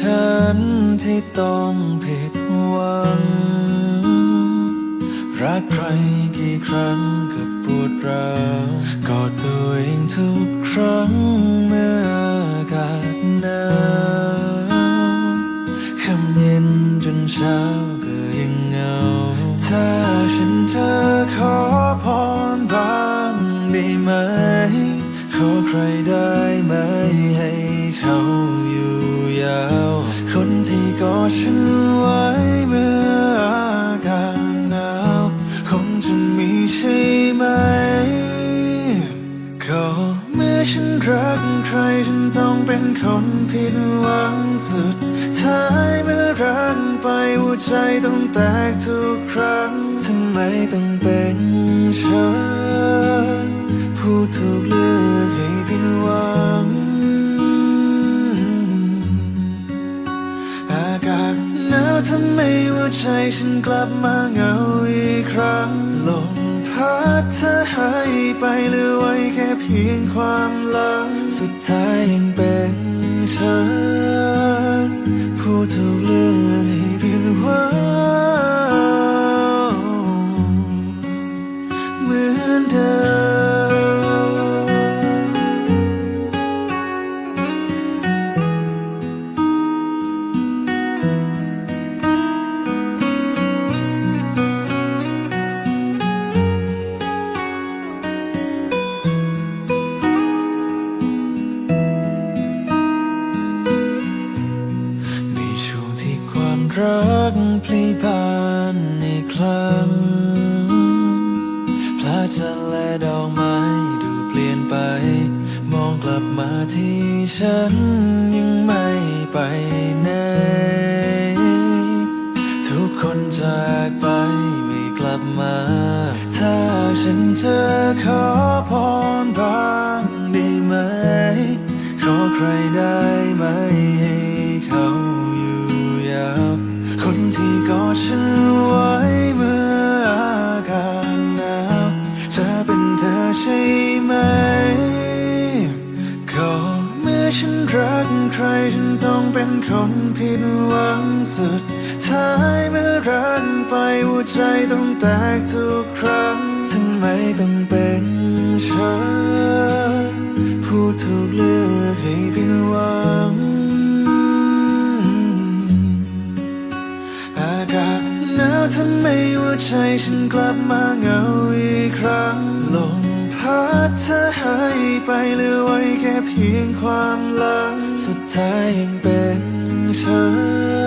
ฉันที่ต้องผิดหวัง รักใครกี่ครั้งก็ปวดร้าวกอดตัวเองทุกครั้งเมื่ออากาศหนาวคำเย็นจนเช้าก็ยังเหงา ถ้าฉันเธอขอพรบ้างได้ไหม ขอใครได้ไหมให้เขาอยู่ ยาวคนที่กอดฉันไว้เมื่ออากาศหนาวคงจะมีใช่ไหมก็เมื่อฉันรักใครฉันต้องเป็นคนผิดหวังสุดท้ายเมื่อรักไปหัวใจต้องแตกทุกครั้งทำไมต้องเป็นฉัน ใจฉันกลับมาเหงาอีกครั้งลมพัดเธอหายไปเหลือไว้แค่เพียงความหลัง สุดท้ายยังเป็นฉันผู้ถูกเลือกให้ผิดหวังเหมือนเดิม รักพลีบานอีกครั้งพระจันทร์และดอกไม้ดูเปลี่ยนไป มองกลับมาที่ฉันยังไม่ไปไหนทุกคนจากไปไม่กลับมา ถ้าฉันเจอเขอ ก็เมื่อฉันรักใครฉันต้องเป็นคนผิดหวังสุดท้ายเมื่อรักไปหัวใจต้องแตกทุกครั้งทำไมต้องเป็นฉันผู้ถูกเลือกให้ผิดหวังอากาศหนาวทำไมหัวใจฉันกลับมาเหงาอีกครั้งลมาเธอหายไปเหลือไว้แค่เพียงความหลัง สุดท้ายยังเป็นเธอ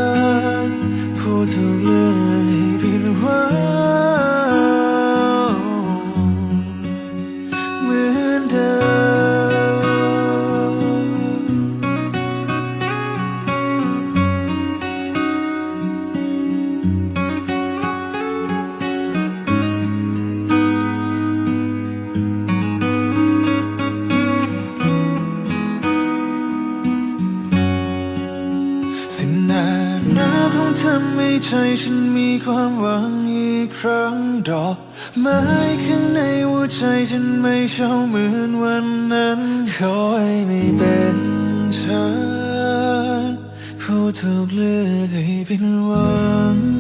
หนาวของทำให้ใจฉันมีความหวังอีกครั้งดอกไม้ข้างในหัวใจฉันไม่เช่าเหมือนวันนั้นขอให้ไม่เป็นฉันผู้ถูกเลือกให้เป็นหวัง